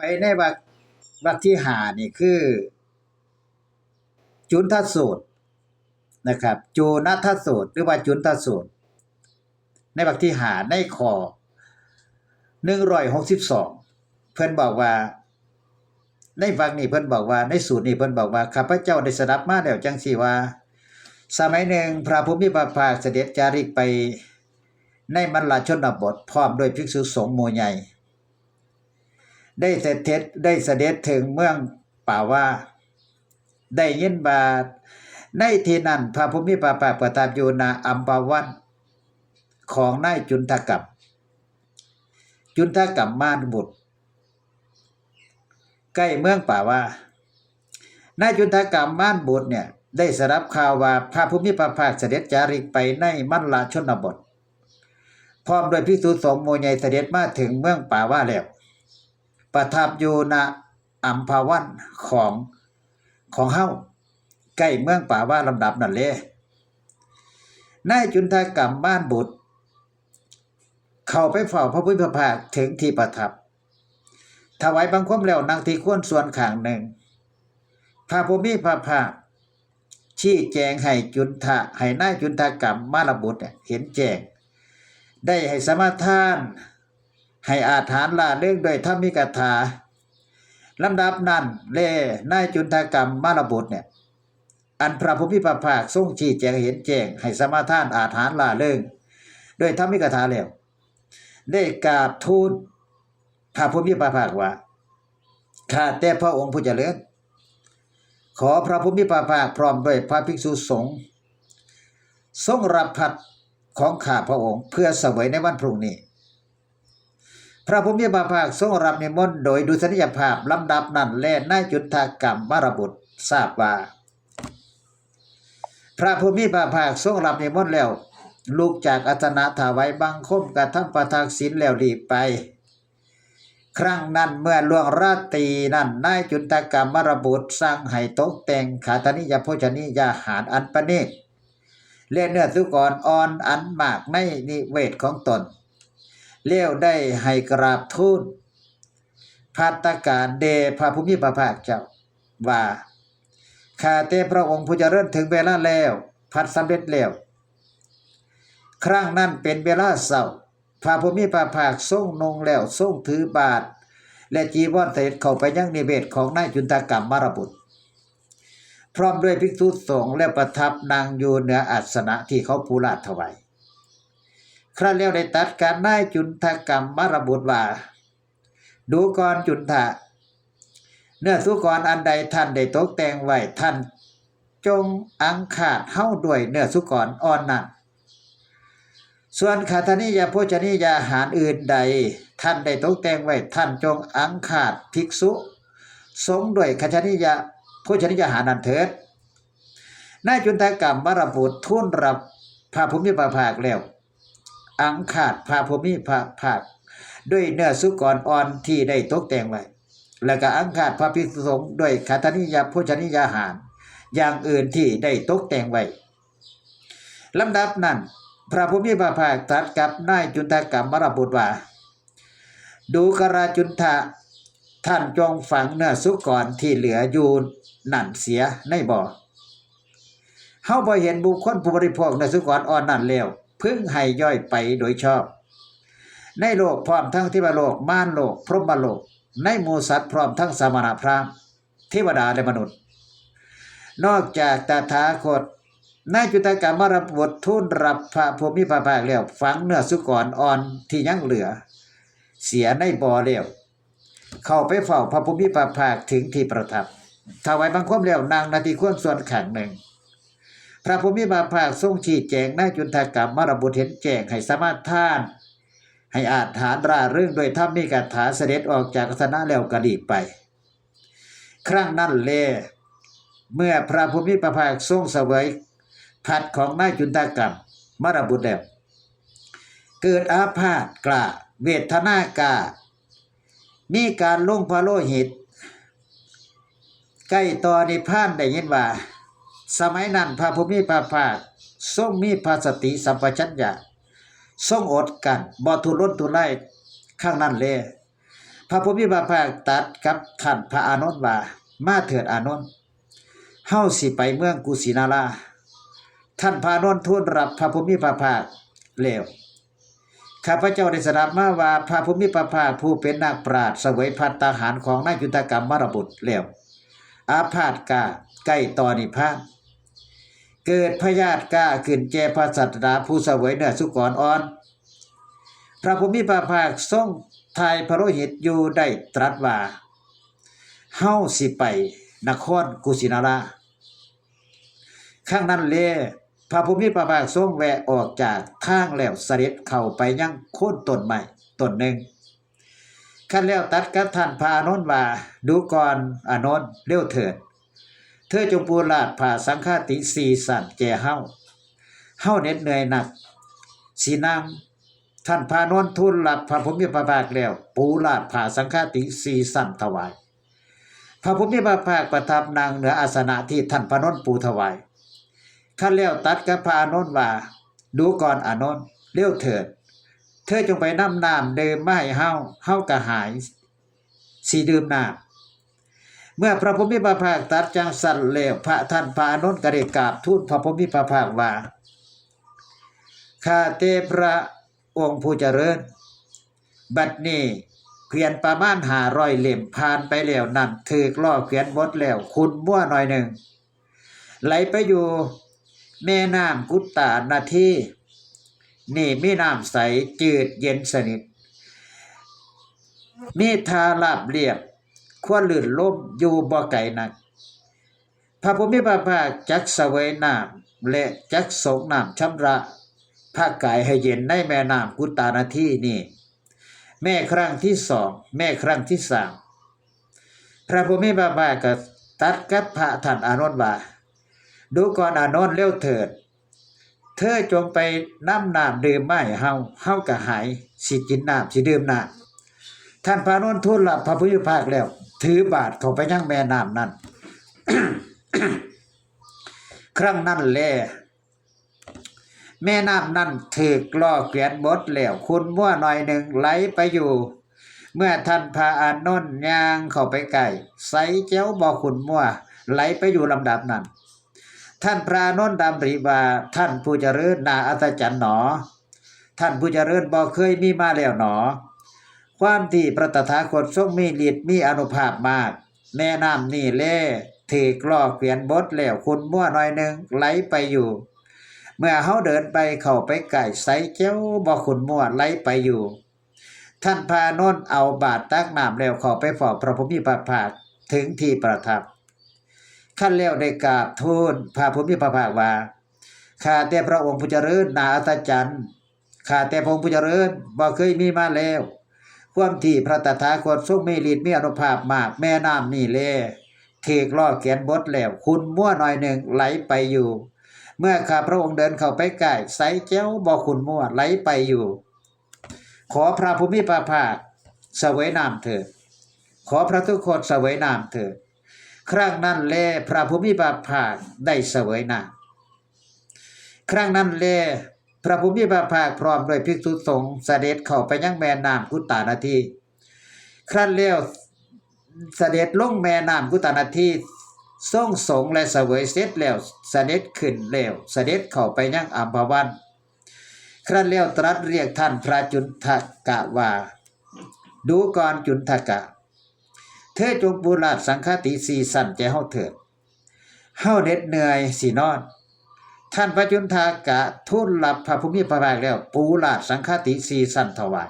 ไปในวักวักที่หานี่คือ จุนทสูตรนะครับ จูนัทสูตรหรือว่าจุนทสูตร ในวักที่หาในคอ162เพิ่อนบอกว่า ในวักนี้เพิ่อนบอกว่า ในสูตรนี้เพิ่อนบอกว่าข้าพเจ้าได้สดับมาแล้วจังซี่ว่า สมัยหนึ่งพระภูมิพระภาคเสด็จจาริกไปในมัลาชนบทพร้อมด้วยภิกษุสงฆ์หมู่ใหญ่ ได้เสด็จได้เสด็จถึงเมืองป่าว่า ได้ยินบาในที่นั้นพระภูมิพระภาประทับอยู่ณอัมพวันของนายจุนทกับจุนทกับมานบุตร ใกล้เมืองป่าว่านายจุนทกรรมม่านบุตรเนี่ยได้สรับข่าวว่าพระภูมิพระภาคเสด็จจาริกไปในมันลาชนบท พร้อมด้วยภิกษุสงฆ์หมู่ใหญ่เสด็จมาถึงเมืองป่าว่าแล้ว ประทับอยู่ณอัมพาวันของของเฮาใกล้เมืองป่าว่าลำดับนั่นเลยนายจุนทกรรมบ้านบุตร เข้าไปเฝ้าพระพุทธภาคถึงที่ประทับ ถวายบังคมแล้วนางที่ควรส่วนขางหนึ่งพระภูมิพระภาคชี้แจงให้จุนทะให้นายจุนทกรรมมาลบุตรเนี่ยเห็นแจงได้ให้สมาทาน ให้อาถานลาเรื่องโดยธรรมิกถาลำดับนั้นเล่นายจุนทกรรมมาลบุตรเนี่ย อันพระภูมิพระภาคทรงชี้แจงเห็นแจงให้สมาทานอาถานลาเรื่องโดยธรรมิกถาแล้วได้กราบทูลพระภูมิพระภาคว่าข้าแต่พระองค์ผู้เจริญขอพระภูมิพระภาคพร้อมด้วยพระภิกษุสงฆ์ทรงรับพัดของข้าพระองค์เพื่อเสวยในวันพรุ่งนี้ พระภูมิพระภาคทรงรับนิมนต์โดยดุษนิยภาพลำดับนั้นและนายจุดทากรรมมารบุตรทราบว่า พระภูมิพระภาคทรงรับนิมนต์แล้ว ลูกจากอาสนะถวายบังคมกระทำประทักษิณแล้วรีบไป ครั้งนั้นเมื่อล่วงราตรีนั้นนายจุนตกรรมมรบุตรสร้างให้ตกแต่งขาธนิยโภชนิยาหารอันประณีตเล่เนื้อสุกรอ่อนอันมากในนิเวศของตน เลี้ยวได้ให้กราบทูลพัตการเดพระภูมิพระภาคเจ้าว่าข้าแต่พระองค์ผู้เจริญถึงเวลาแล้ว พัดสำเร็จแล้ว ครั้งนั้นเป็นเวลาเศร้าพระภูมิพระภาคทรงนงแล้วทรงถือบาท และจีวรเสด็จเข้าไปยังนิเวศของนายจุนตกรรมมารบุตร พร้อมด้วยภิกษุสงฆ์และประทับนางอยู่เหนืออาสนะที่เขาปูราถวาย ครั้นแล้วได้ตัดการนายจุนทกรรมมารบุตรว่า ดูก่อนจุนทะ เนื้อสุกรอันใดท่านได้ตกแต่งไว้ท่านจงอังขาดเฮ้าด้วยเนื้อสุกรอ่อนนั้นส่วนคาทานิยาโภชนิยาหารอื่นใด ท่านได้ตกแต่งไว้ท่านจงอังขาดภิกษุ สงด้วยคาชนิยาโภชนิยาหารนั้นเถิดนายจุนทกรรมมรบุตรทุ่นรับพระภูมิพระภาคแล้ว อังขาดพระภูมิพระภาคด้วยเนื้อสุกรอ่อนที่ได้ตกแต่งไว้แล้วก็อังขาดพระภิกษุสงฆ์ด้วยคาทานิยาโภชนิยาหาร อย่างอื่นที่ได้ตกแต่งไว้ลำดับนั้น พระภูมิพระภาคตรัสกับนายจุนทกรรมมรบุตรว่า ดูกราจุนทะท่านจงฝังเนื้อสุกรที่เหลืออยู่นั่นเสียในบ่อเฮาบ่เห็นบุคคลผู้บริโภคเนื้อสุกรอ่อนนั่นแล้ว พึ่งให้ย่อยไปโดยชอบ ในโลกพร้อมทั้งเทวโลกม่านโลก พรหมโลก ในหมูสัตว์พร้อมทั้งสมณพราหมณ์เทวดาและมนุษย์ นอกจากตถาคตนายจุตกรรมมรบททุนรับพระภูมิพระภาคแล้วฝังเนื้อสุกรอ่อนที่ยังเหลือ เสียในบ่อแล้วเข้าไปเฝ้าพระภูมิพระภาคถึงที่ประทับถวายบังคมแล้วนางนาทีควรส่วนขังหนึ่ง ระภูมิพระภาคทรงชี้แจงนาจุนทกรรมมรบุตรเห็นแจงให้สามารถท่าน ให้อาจฐานราเรื่องโดยถ้ามีกถาเสด็จออกจากอาสนะแล้วกระดีไป ครั้งนั้นเลเมื่อพระภูมิพระภาคทรงเสวยผัดของนายจุนตกรรมมรบุตรแล้วเกิดอาพาธกล้าเวทนากา มีการลงพระโลหิต ใกล้ต่อนิพพานได้ยินว่า สมัยนั้นพระภูมิพระภาคทรงมีพระสติสัมปชัญญะทรงอดกันบ่ทุรนทุรายข้างนั้นเลยพระพุทธพระภาคตัดกับท่านพระอานนท์ว่ามาเถิดอานนท์เฮาสิไปเมืองกุสินาราท่านพระอานนท์ทูลรับพระพุทธพระภาคแล้วข้าพเจ้าได้สดับมาว่าพระพุทธพระภาคผู้เป็นนักปราชญ์เสวยพัตตาหารของนายยุทธกรรมมรบุตรแล้วอาพาธกาใกล้ต่อนิพพาน เกิดพยาธิก้าขึ้นแก่พระสัตดาผู้เสวยเนื้อสุกรอ่อน พระภูมิพระภาคทรงทายพระโลหิตอยู่ได้ตรัสว่าเฮาสิไปนครกุสินาราข้างนั้นเลพระภูมิพระภาคทรงแวะออกจากทางแล้วเสด็จเข้าไปยังโค่นต้นใหม่ต้นหนึ่งขั้นแล้วตัดกับท่านพระอานนท์ว่าดูก่อนอนนท์เร็วเถิด เธอจงปูลาดผ่าสังฆาติสีสันแก่เฮาเฮาเหน็ดเหนื่อยหนัก สีนางท่านพานนท์ทูลรับพระพุทธพระภาคแล้ว ปูลาดผ่าสังฆาติสีสันถวาย พระพุทธพระภาคประทับนางเหนืออาสนะที่ท่านพานนปูถวายขั้นแล้วตัดกับพระอานนว่า ดูก่อนอานนท์เร็วเถิด เธอจงไปน้ำน้ำเดิมไมาให้เฮาเฮากระหายสีดื่มน้ำ เมื่อพระพุทธพระภาคตรัดจังสันเลวพระท่านพานนท์กระเดกาบทูลพระพุทธพระภาคว่าข้าเตพระองค์ผู้เจริญ บัดนี้เขียนประมาณหาร้อยเล่มผ่านไปแล้วนั่นถือกล่อเขียนบทแล้วคุณมั่วหน่อยหนึ่ง ไหลไปอยู่แม่น้ำกุตตานาทีนี่มีน้ำใสจืดเย็นสนิทมีทาลาบเรียบ ควรลื่นล้มอยู่บ่ไก่นักพระพุทธพระภาคจักเสวยน้ำและจักสงน้ำชำระภาคกายให้เย็นในแม่น้ำกุตานาทีนี่ แม่ครั้งที่สองแม่ครั้งที่สามพระพุทธพระภาคก็ตัดกับพระท่านอานนท์ว่าดูก่อนอานนท์เร็วเถิด เธอจงไปน้ำน้ำดื่มไม่เฮาเฮากะหายสิกินน้ำสิดื่มน้ำท่านพระนนท์ทูลรับพระพุทธภาคแล้ว ถือบาทเข้าไปยังแม่น้ำนั้นครั้งนั้นแลแม่น้ำนั้นถือกล่อเกวียนบดแล้วคุณมั่วหน่อยหนึ่งไหลไปอยู่ เมื่อท่านพระอานนท์ยางเข้าไปใกล้ใสเจ้าบ่อคุณมั่วไหลไปอยู่ลำดับนั้น ท่านพระนนท์ดำริว่าท่านผู้เจริญนาอัศจรรย์หนอ ท่านผู้เจริญบ่เคยมีมาแล้วหนอ ความที่พระตถาคตทรงมีฤทธิ์มีอนุภาพมาก แม่น้ำนี่เล่ถือกลอเปลี่ยนบทแล้วคุณมั่วหน่อยหนึ่งไหลไปอยู่ เมื่อเฮาเดินไปเข้าไปไก่ใสเจ้าบ่คุณมั่วไหลไปอยู่ ท่านพานนเอาบาตรตักน้ำแล้วเข้าไปฝอพระพุทธพระภาคถึงที่ประทับขั้นแล้วได้กราบทูลพระพุทธพระภาคว่าข้าแต่พระองค์ผู้เจริญนาอัศจรรย์ข้าแต่พระองค์ผู้เจริญบ่เคยมีมาแล้ว ความที่พระตถาคตทรงมีฤทธิ์มีอนุภาพมากแม่น้ำนี่เลเทกล่อเขียนบทแล้วคุณมั่วหน่อยหนึ่งไหลไปอยู่ เมื่อข้าพระองค์เดินเข้าไปใกล้ใสเจ้าบ่คุณมั่วไหลไปอยู่ ขอพระภูมิพระภาคเสวยน้ำเถิดขอพระทุกคนเสวยน้ำเถิดครั้งนั้นแลพระภูมิพระภาคได้เสวยน้ำครั้งนั้นแล พระภูมิพระภาคพร้อมด้วยภิกษุสงฆ์เสด็จเข้าไปยังแม่น้ำกุตานาที ครั้นแล้วเสด็จลงแม่น้ำกุตานาทีทรงสงและเสวยเสร็จแล้วเสด็จขึ้นแล้วเสด็จเข้าไปยังอัมพวัน ครั้นแล้วตรัสเรียกท่านพระจุนทกะว่า ดูก่อนจุนทกะ เธอจงปูราสังฆติสีสันแก่เฮาเถิดเฮาเหน็ดเหนื่อยสินอน ท่านพระจุนทากะทูลรับพระภูมิพระภาคแล้ว ปูราสังฆติสีสันถวาย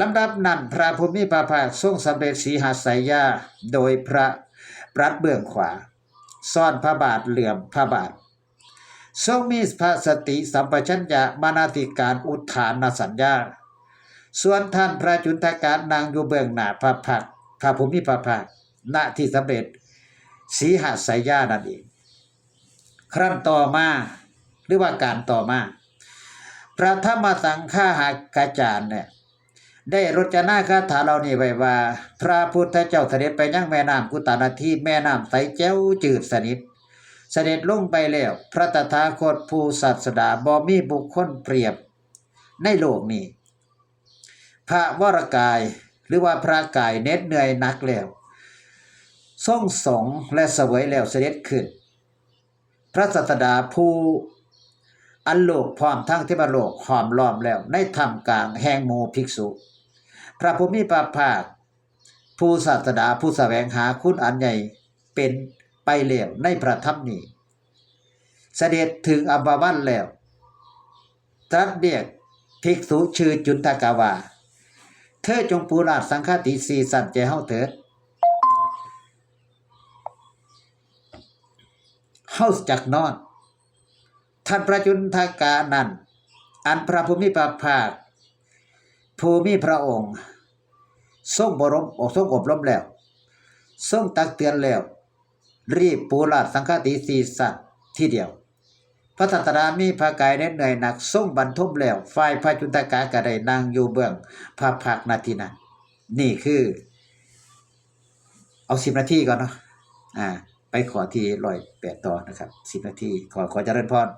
ลำดับนั้นพระภูมิพระภาคทรงสำเร็จสีหาสายยาโดยพระปรัดเบื้องขวา ซ่อนพระบาทเหลื่อมพระบาท ทรงมีพระสติสัมปชัญญะมานาติการอุทานนสัญญา ส่วนท่านพระจุนทกะนางอยู่เบื้องหน้าพระพักพระภูมิพระภาคณที่สำเร็จสีหาสายยานั่นเอง ครั้นต่อมาหรือว่าการต่อมาพระธรรมสังฆาหากาจารย์เนี่ยได้รจนาคาถาเหล่านี้ไว้ว่า พระพุทธเจ้าเสด็จไปยังแม่น้ำกุตานาทีแม่น้ำใสแจ้วจืดสนิท เสด็จลงไปแล้ว พระตถาคตผู้ศาสดาบ่มีบุคคลเปรียบ ในโลกนี้ พระวรกายหรือว่าพระกายเน็ดเหนื่อยนักแล้วทรงสงและเสวยแล้วเสด็จขึ้น พระสัตดาผู้อันโลกพร้อมทั้งเทวโลกหอมล้อมแล้ว ในธรรมกลางแห่งหมู่ภิกษุ พระภูมิพระภาคผู้ศาสดาผู้แสวงหาคุณอันใหญ่เป็นไปแล้วในพระธรรมนี้ เสด็จถึงอัมบวันแล้วตรัสเรียกภิกษุชื่อจุนตกาวา เธอจงปูราสังฆติสีสันแจเฮาเถิด เฮาจักนอน ท่านพระจุนทากานันอันพระภูมิพระภาคภูมิพระองค์ทรงบรมออกทรงอบรมแล้วทรงตักเตือนแล้ว รีบปูราชสังฆาติสีสัตว์ที่เดียว พระสัตรามีพระกายเหน็ดเหนื่อยหนักทรงบรรทมแล้วฝ่ายพระจุนตกากระไดนางอยู่เบื้องพระพักนาทีนั้นนี่คือ เอาสิบนาทีก่อนเนาะอ่า ไปขอที่ร้อยแปดต่อนะครับสิบนาทีขอขอเจริญพร